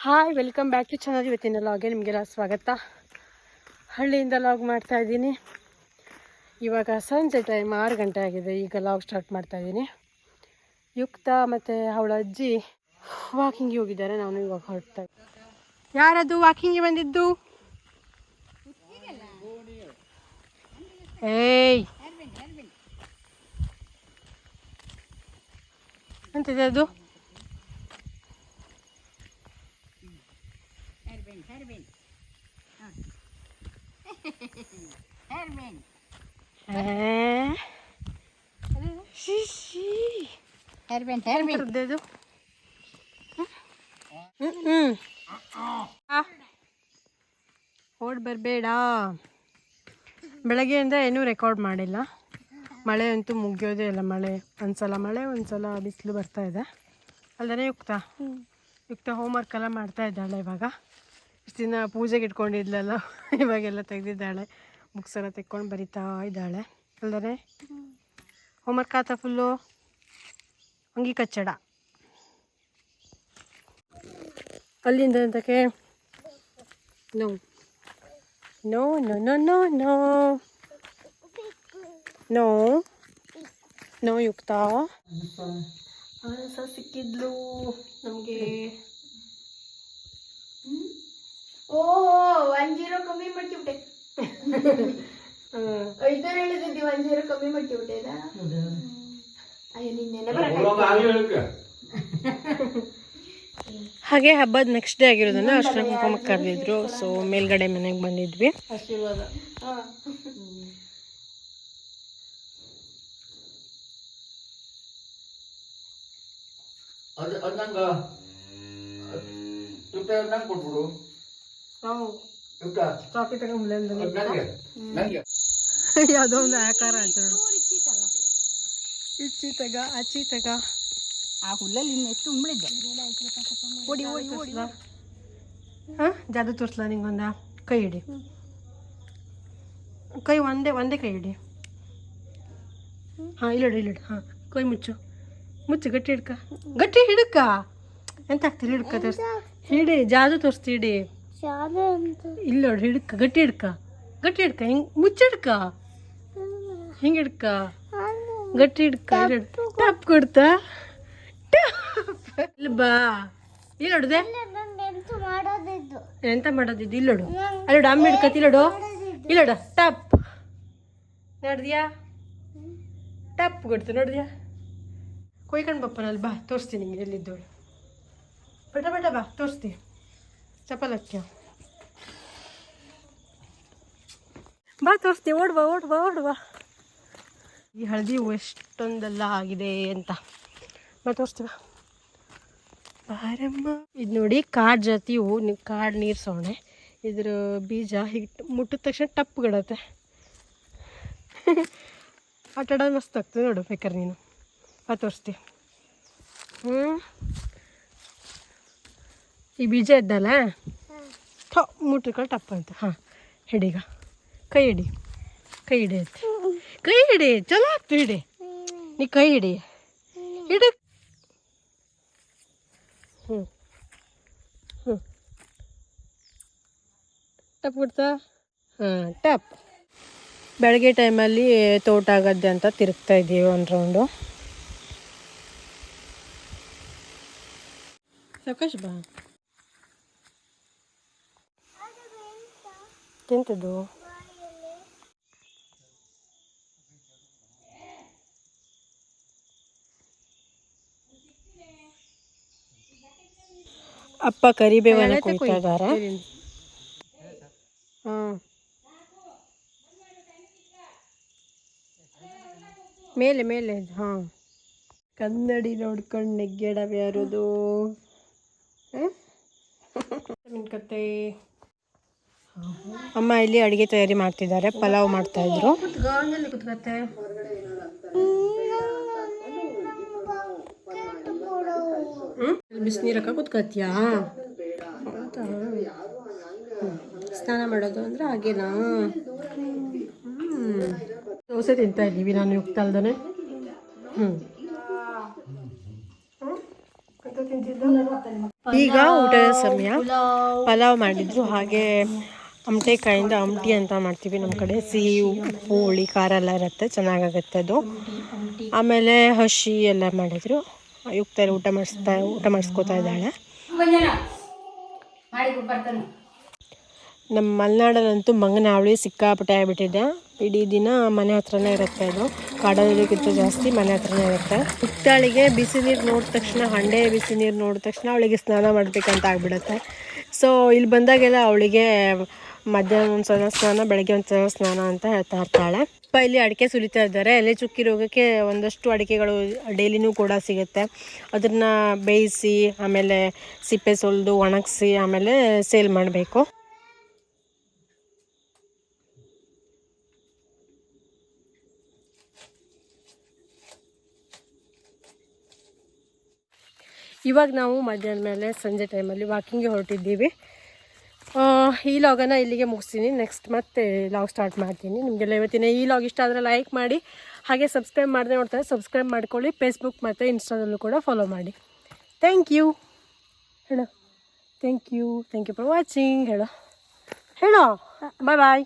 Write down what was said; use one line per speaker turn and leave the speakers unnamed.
Hi welcome back to channel ಇವತ್ತಿನ ಲಾಗೆ ನಿಮಗೆಲ್ಲ ಸ್ವಾಗತ. ಹಳ್ಳಿಯಿಂದ ಲಾಗ್ ಮಾಡ್ತಾ ಇದ್ದೀನಿ. ಇವಾಗ ಸಂಜೆ ಟೈಮ್ ಆರು ಗಂಟೆ ಆಗಿದೆ. ಈಗ ಲಾಗ್ ಸ್ಟಾರ್ಟ್ ಮಾಡ್ತಾ ಇದ್ದೀನಿ. ಯುಕ್ತ ಮತ್ತು ಅವಳ ಅಜ್ಜಿ ವಾಕಿಂಗ್ಗೆ ಹೋಗಿದ್ದಾರೆ. ನಾನು ಇವಾಗ ಹೊರಡ್ತಾ ಯಾರದು ವಾಕಿಂಗ್ಗೆ ಬಂದಿದ್ದು? ಏಯ್! ಅಂತಿದೆ ಅದು? ಎಂತರದ್ದು ಇದು? ಹ್ಮ್ ಹ್ಮ್ ಆ. ಓಡ್ ಬರಬೇಡ ಬೆಳಗ್ಗೆಯಿಂದ ಏನೂ ರೆಕಾರ್ಡ್ ಮಾಡಿಲ್ಲ. ಮಳೆ ಅಂತೂ ಮುಗಿಯೋದೇ ಇಲ್ಲ. ಮಳೆ, ಒಂದ್ಸಲ ಮಳೆ, ಒಂದ್ಸಲ ಬಿಸಿಲು ಬರ್ತಾ ಇದೆ. ಅಲ್ಲದೇ ಯುಕ್ತ. ಯುಕ್ತ ಹೋಮ್ವರ್ಕ್ ಎಲ್ಲ ಮಾಡ್ತಾ ಇದ್ದಾಳೆ ಇವಾಗ. ಇಷ್ಟು ದಿನ ಪೂಜೆಗೆ ಇಟ್ಕೊಂಡಿದ್ಲಲ್ಲ, ಇವಾಗೆಲ್ಲ ತೆಗೆದಿದ್ದಾಳೆ. ಬುಕ್ಸ್ ತೆಕ್ಕೊಂಡು ಬರಿತಾ ಇದ್ದಾಳೆ. ಅಲ್ಲದೇ ಹೋಮ್ವರ್ಕ್ ಆತ ಫುಲ್ಲು ಅಂಗಿ ಕಚ್ಚಡ. ಅಲ್ಲಿಂದ ಅಂತಕ್ಕೆ no no no no no no no no ಯುಕ್ತ. ಸಿಕ್ಕಿದ್ಲು ನಮಗೆ.
ಓ ಒನ್ ಜೀರೋ ಕಮ್ಮಿ ಮಾಡ್ತಿಬಿಟ್ಟೆ. ಜೀರೋ ಕಮ್ಮಿ ಅಯ್ಯೋ ನಿನ್ನೆ
ಹಾಗೆ ಹಬ್ಬದ ನೆಕ್ಸ್ಟ್ ಡೇ ಆಗಿರೋದನ್ನ ಅರ್ಶನ ಕುಂಕುಮಕ್ಕೆ ಕರೆದಿದ್ರು ಸೊ ಮೇಲ್ಗಡೆ ಮನೆಗೆ ಬಂದಿದ್ವಿ.
ಆಶೀರ್ವಾದ. ಹಾ.
ಅದು ಅದು ನಂಗೆ ಊಟ ನಂಗೆ ಕೊಟ್ಬಿಡು.
ನಾವು ಯಾವುದೋ ಒಂದು ಆಕಾರ ಅಂತ ಇಚ್ಚಿತಗ ಅಚ್ಚಿತಗ ಅಚ್ಚಿ ತಗ
ಆ ಹುಲ್ಲಲ್ಲಿ ಇನ್ನೆಷ್ಟು ಉಂಬಳಿದ್ದೆ.
ಓಡಿ ಓಡಿ ಓಡಿ. ಹಾಂ? ಜಾದು ತೋರಿಸ್ಲಾ ನಿಂಗೊಂದ? ಕೈ ಹಿಡಿ. ಕೈ ಒಂದೇ ಒಂದೇ ಕೈ ಹಿಡಿ. ಹಾಂ ಇಲ್ಲಿಡು ಇಲ್ಲಿಡು. ಹಾಂ ಕೈ ಮುಚ್ಚು. ಮುಚ್ಚು ಗಟ್ಟಿ ಹಿಡ್ಕ. ಗಟ್ಟಿ ಹಿಡ್ಕ. ಎಂತ ಆಗ್ತೀರಿ ಹಿಡ್ಕ ತೋರಿಸ್ ಹಿಡಿ ಜಾದು ತೋರಿಸ್ತಿ ಹಿಡಿ. ಇಲ್ಲಿ ನೋಡಿ ಹಿಡ್ಕ ಗಟ್ಟಿ ಹಿಡ್ಕ. ಗಟ್ಟಿ ಹಿಡ್ಕ ಹಿಂಗ್ ಮುಚ್ಚಿಡ್ಕ ಹಿಂಗೆ ಹಿಡ್ಕ. ಗಟ್ಟಿ ಹಿಡ್ಕ ಟಪ್ ಕೊಡ್ತಾ. ಇಲ್ಲಿ ಬಾ. ಇಲ್ಲಿ ನೋಡಿದೆ ಎಂತ ಮಾಡೋದಿದ್ದು. ಇಲ್ಲೋಡು ಅಲ್ಲೋಡು ಅಮ್ಮ ಹಿಡ್ಕತಿ ಇಲ್ಲೋಡು ಇಲ್ಲೋಡು ಟಪ್. ನೋಡಿದ್ಯಾ? ಟಪ್ ಕೊಡ್ತ ನೋಡಿದ್ಯಾ? ಕೊಯ್ಕೊಂಡು ಬಪ್ಪನಲ್ಲಿ ಬಾ ತೋರಿಸ್ತೀನಿ ನಿಂಗೆ ಎಲ್ಲಿದ್ದೋಳು. ಬಟ ಬಟ ಬಾ ತೋರಿಸ್ತಿ ಹಚ್ಚ. ಬಾ ತೋರಿಸ್ತೀವಿ ಓಡ್ ಬಾ ಓಡ್ ಬಾ ಓಡ್ ಬಾ ಈ ಹಳದಿ ಹೂವು ಎಷ್ಟೊಂದೆಲ್ಲ ಆಗಿದೆ ಅಂತ. ಬಾ ತೋರಿಸ್ತೀವ ಬಾರಮ್ಮ. ಇದು ನೋಡಿ ಕಾಡು ಜಾತಿ ಹೂವು ನೀವು ಕಾಡು ನೀರು ಸೋಣೆ ಇದ್ರ ಬೀಜ ಹಿಟ್ಟು ಮುಟ್ಟಿದ ತಕ್ಷಣ ಟಪ್ಗಡತ್ತೆ ಆಟ ಆಡೋದು ಮಸ್ತ್ ಆಗ್ತದೆ ನೋಡು ಬೇಕಾರೆ ನೀನು. ಬಾ ತೋರಿಸ್ತೀವಿ ಹ್ಞೂ ಈ ಬೀಜ ಇದ್ದಲ್ಲ ಥೋ ಮುಟ್ಟಿಕೊಂಡು ಟಪ್ ಅಂತ ಹಾಂ ಹಿಡೀಗ ಕೈ ಹಿಡಿ. ಕೈ ಹಿಡಿ ಅಂತ ಕೈ ಹಿಡಿ ಚಲೋ ಆಗ್ತು ಹಿಡಿ. ನೀ ಕೈ ಹಿಡಿ. ಹಿಡ. ಹ್ಞೂ ಹ್ಞೂ ಟಪ್ ಕೊಡ್ತಾ ಹಾಂ ಟಪ್ ಬೆಳಗ್ಗೆ ಟೈಮಲ್ಲಿ ತೋಟ ಆಗದ್ದೆ ಅಂತ ತಿರುಗ್ತಾ ಇದ್ದೀವಿ ಒಂದು ರೌಂಡು ಸಾವಕಾಶ ಬಾ. ತಿಂತದ್ದು ಅಪ್ಪ ಕರಿಬೇವನ್ನ ಕುಯ್ತಾ ಇದ್ದಾರೆ. ಹಾಂ ಮೇಲೆ ಮೇಲೆ ಹಾಂ ಕನ್ನಡಿ ನೋಡ್ಕೊಂಡು ನೆಗ್ಗೆಡವ ಯಾರದು ಕತೆ ಅಮ್ಮ ಇಲ್ಲಿ ಅಡುಗೆ ತಯಾರಿ ಮಾಡ್ತಿದ್ದಾರೆ ಪಲಾವ್ ಮಾಡ್ತಾ ಇದ್ರು. ಬಿಸಿನೀರಕ್ಕ ಕುತ್ಕತ್ಯಾ. ಸ್ನಾನ ಮಾಡೋದು ಅಂದ್ರೆ ಹಾಗೇನಾ? ದೋಸೆ ತಿಂತಾ ಇದ್ದೀವಿ ನಾನು ಯುಕ್ತ ಅಲ್ದೇ ಹ್ಞೂ ಈಗ ಊಟದ ಸಮಯ. ಪಲಾವ್ ಮಾಡಿದ್ರು ಹಾಗೆ ಅಮಟೆಕಾಯಿಂದ ಅಮಟಿ ಅಂತ ಮಾಡ್ತೀವಿ ನಮ್ಮ ಕಡೆ. ಸಿಹಿ ಉಪ್ಪು, ಹುಳಿ, ಖಾರ ಎಲ್ಲ ಇರುತ್ತೆ. ಚೆನ್ನಾಗಾಗತ್ತೆ ಅದು. ಆಮೇಲೆ ಹಸಿ ಎಲ್ಲ ಮಾಡಿದ್ರು. ಯುಕ್ತ ಊಟ ಮಾಡಿಸ್ತಾ, ಊಟ ಮಾಡಿಸ್ಕೋತಾ ಇದ್ದಾಳೆ. ನಮ್ಮ ಮಲೆನಾಡಲ್ಲಂತೂ ಮಂಗನ ಹಾವಳಿ ಸಿಕ್ಕಾಪಟ್ಟೆ ಆಗಿಬಿಟ್ಟಿದೆ. ಇಡೀ ದಿನ ಮನೆ ಹತ್ರನೇ ಇರುತ್ತೆ ಅದು. ಕಾಡೋದಕ್ಕಿಂತ ಜಾಸ್ತಿ ಮನೆ ಹತ್ರನೇ ಇರುತ್ತೆ. ಹುತ್ತಾಳಿಗೆ ಬಿಸಿ ನೀರು ನೋಡಿದ ತಕ್ಷಣ, ಹಂಡೆ ಬಿಸಿ ನೀರು ನೋಡಿದ ತಕ್ಷಣ ಅವಳಿಗೆ ಸ್ನಾನ ಮಾಡಬೇಕಂತ ಆಗಿಬಿಡುತ್ತೆ. ಸೊ ಇಲ್ಲಿ ಬಂದಾಗೆಲ್ಲ ಅವಳಿಗೆ ಮಧ್ಯಾಹ್ನ ಒಂದು ಸಲ ಸ್ನಾನ, ಬೆಳಗ್ಗೆ ಒಂದು ಸಲ ಸ್ನಾನ ಅಂತ ಹೇಳ್ತಾ ಇರ್ತಾಳೆ. ಅಪ್ಪ ಇಲ್ಲಿ ಅಡಿಕೆ ಸುಲಿತಾ ಇದ್ದಾರೆ. ಎಲೆ ಚುಕ್ಕಿ ರೋಗಕ್ಕೆ ಒಂದಷ್ಟು ಅಡಿಕೆಗಳು ಡೈಲಿನೂ ಕೂಡ ಸಿಗುತ್ತೆ. ಅದನ್ನು ಬೇಯಿಸಿ, ಆಮೇಲೆ ಸಿಪ್ಪೆ ಸುಲಿದು, ಒಣಗಿಸಿ, ಆಮೇಲೆ ಸೇಲ್ ಮಾಡಬೇಕು. ಇವಾಗ ನಾವು ಮಧ್ಯಾಹ್ನ ಮೇಲೆ ಸಂಜೆ ಟೈಮಲ್ಲಿ ವಾಕಿಂಗ್ಗೆ ಹೊರಟಿದ್ದೀವಿ. ಈ ಲಾಗನ್ನು ಇಲ್ಲಿಗೆ ಮುಗಿಸ್ತೀನಿ. ನೆಕ್ಸ್ಟ್ ಮತ್ತೆ ಲಾಗ್ ಸ್ಟಾರ್ಟ್ ಮಾಡ್ತೀನಿ. ನಿಮಗೆಲ್ಲ ಇವತ್ತಿನ ಈ ಲಾಗ್ ಇಷ್ಟ ಆದರೆ ಲೈಕ್ ಮಾಡಿ, ಹಾಗೆ ಸಬ್ಸ್ಕ್ರೈಬ್ ಮಾಡದೆ ನೋಡ್ತಾರೆ ಸಬ್ಸ್ಕ್ರೈಬ್ ಮಾಡ್ಕೊಳ್ಳಿ. ಫೇಸ್ಬುಕ್ ಮತ್ತು ಇನ್ಸ್ಟಾದಲ್ಲೂ ಕೂಡ ಫಾಲೋ ಮಾಡಿ. ಥ್ಯಾಂಕ್ ಯು ಹೇಳೋ. Thank you thank you for watching ಹೇಳೋ. ಹೇಳೋ. ಬಾಯ್ ಬಾಯ್